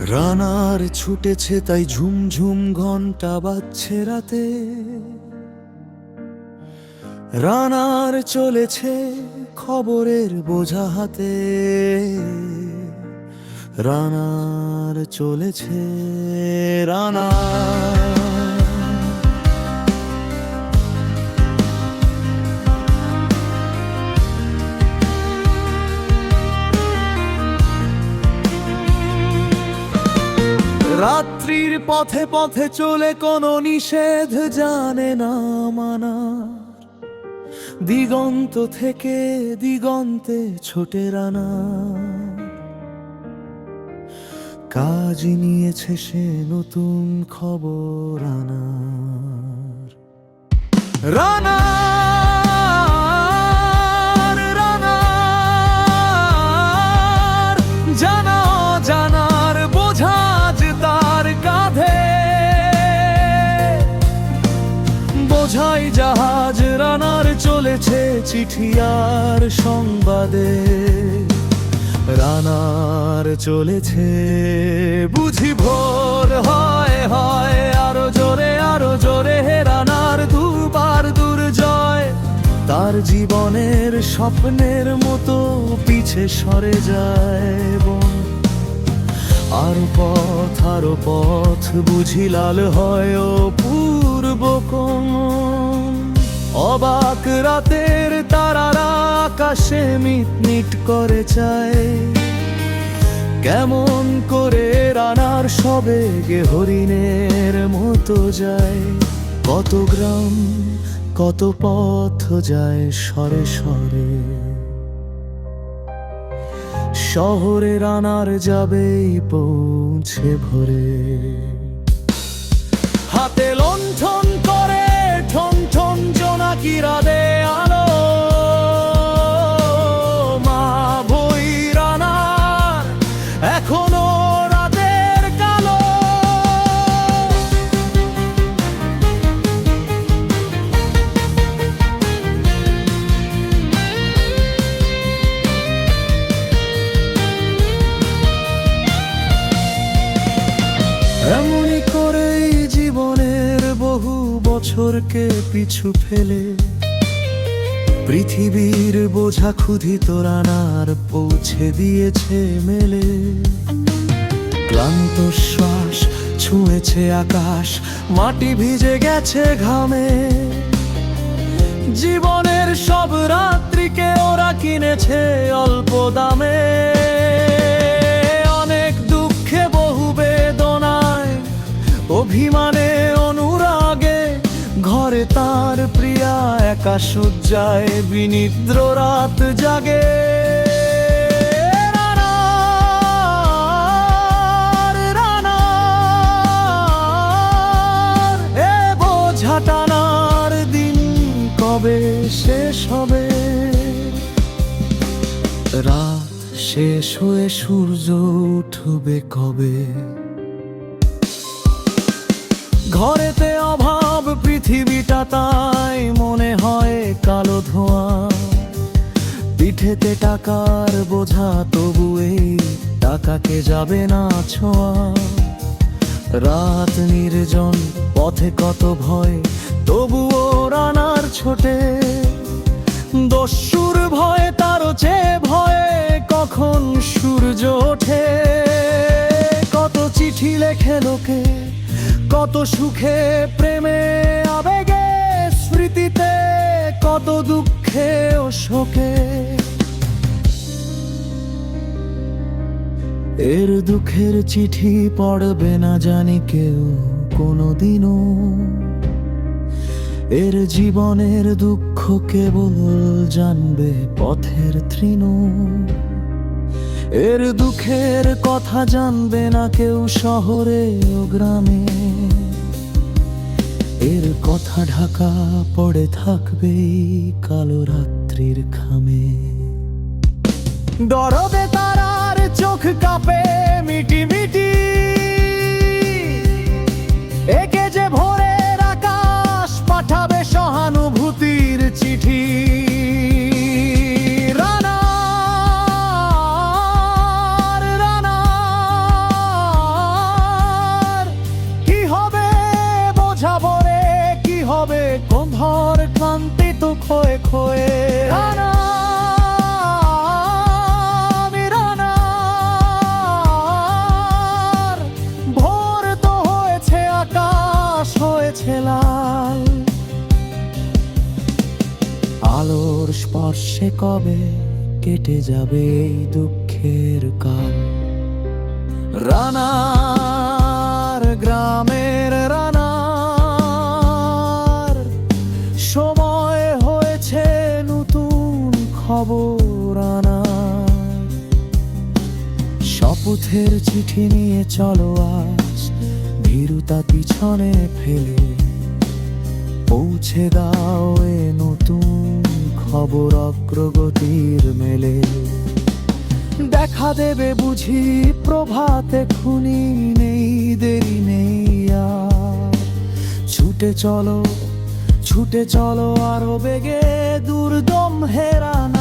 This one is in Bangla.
রানার ছুটেছে তাই ঝুমঝুম ঘণ্টা বাজছে রাতে। রানার চলেছে খবরের বোঝা হাতে। রানার চলেছে রানা। রাত্রির পথে পথে চলে কোনো নিষেধ জানে না মানা। দিগন্ত থেকে দিগন্তে ছোটে রানা। কাজ নিয়েছে সে নতুন খবর আনার। রানার চিঠি আর সংবাদে। রানার চলেছে। বুঝি ভোর হয় হয়, আরও জোরে আরও জোরে হে রানার দুবার দুর্জয়। তার জীবনের স্বপ্নের মতো পিছে সরে যায় বন। আরও পথ আরও পথ বুঝি লাল হয় পূর্ব কোন অবাক তারারা আকাশে মিট মিট করে চায়। কেমন করে রানার সবে গে হরিণের মতো যায়। কত গ্রাম, কত পথ যায় সরে সরে। শহরে রানার যাবেই পৌঁছে ভরে। এমনই করেই জীবনের বহু বছরকে পিছু ফেলে। পৃথিবীর বোঝা ক্ষুধিত রানার পৌঁছে দিয়েছে মেলে। ক্লান্ত শ্বাস ছুঁয়েছে আকাশ, মাটি ভিজে গেছে ঘামে। জীবনের সব রাত্রিকে ওরা কিনেছে অল্প দামে। অভিমানে অনুরাগে ঘরে তার প্রিয়া একা শয্যায় বিনিদ্র রাত জাগে। এ দিন কবে শেষ হবে? রাত শেষ হয়ে সূর্য উঠবে কবে? ঘরেতে অভাব, পৃথিবীটা তাই মনে হয় কালো ধোঁয়া। পিঠেতে টাকার বোঝা, তবু এই টাকাকে যাবে না ছোঁয়া। রাত নির্জন, পথে কত ভয়, তবুও রানার ছোটে। দস্যুর ভয়ে, তারও চেয়ে ভয়ে কখন কত সুখে, প্রেমে, আবেগে, স্মৃতিতে, কত দুঃখে ও শোকে। এর দুঃখের চিঠি পড়বে না জানি কেউ কোনোদিনও। এর জীবনের দুঃখ কেবল জানবে পথের তৃণ। এর দুঃখের কথা জানবে না কেউ শহরে ও গ্রামে। এর কথা ঢাকা পড়ে থাকবে কালো রাত্রির খামে। দরবে তারার চোখ কাঁপে স্পর্শে কবে কেটে যাবে এই দুঃখের কাল? রানার গ্রামের রানার, সময় হয়েছে নতুন খবর শপথের চিঠি নিয়ে চলো আজ, ভীরুতা পিছনে ফেলে, পৌঁছে দাও এ খবর অগ্রগতির মেলে। দেখা দেবে বুঝি প্রভাতে খুনি নেই, দেরি নেই ছুটে চলো ছুটে চলো আরও বেগে, দুর্দম হেরানা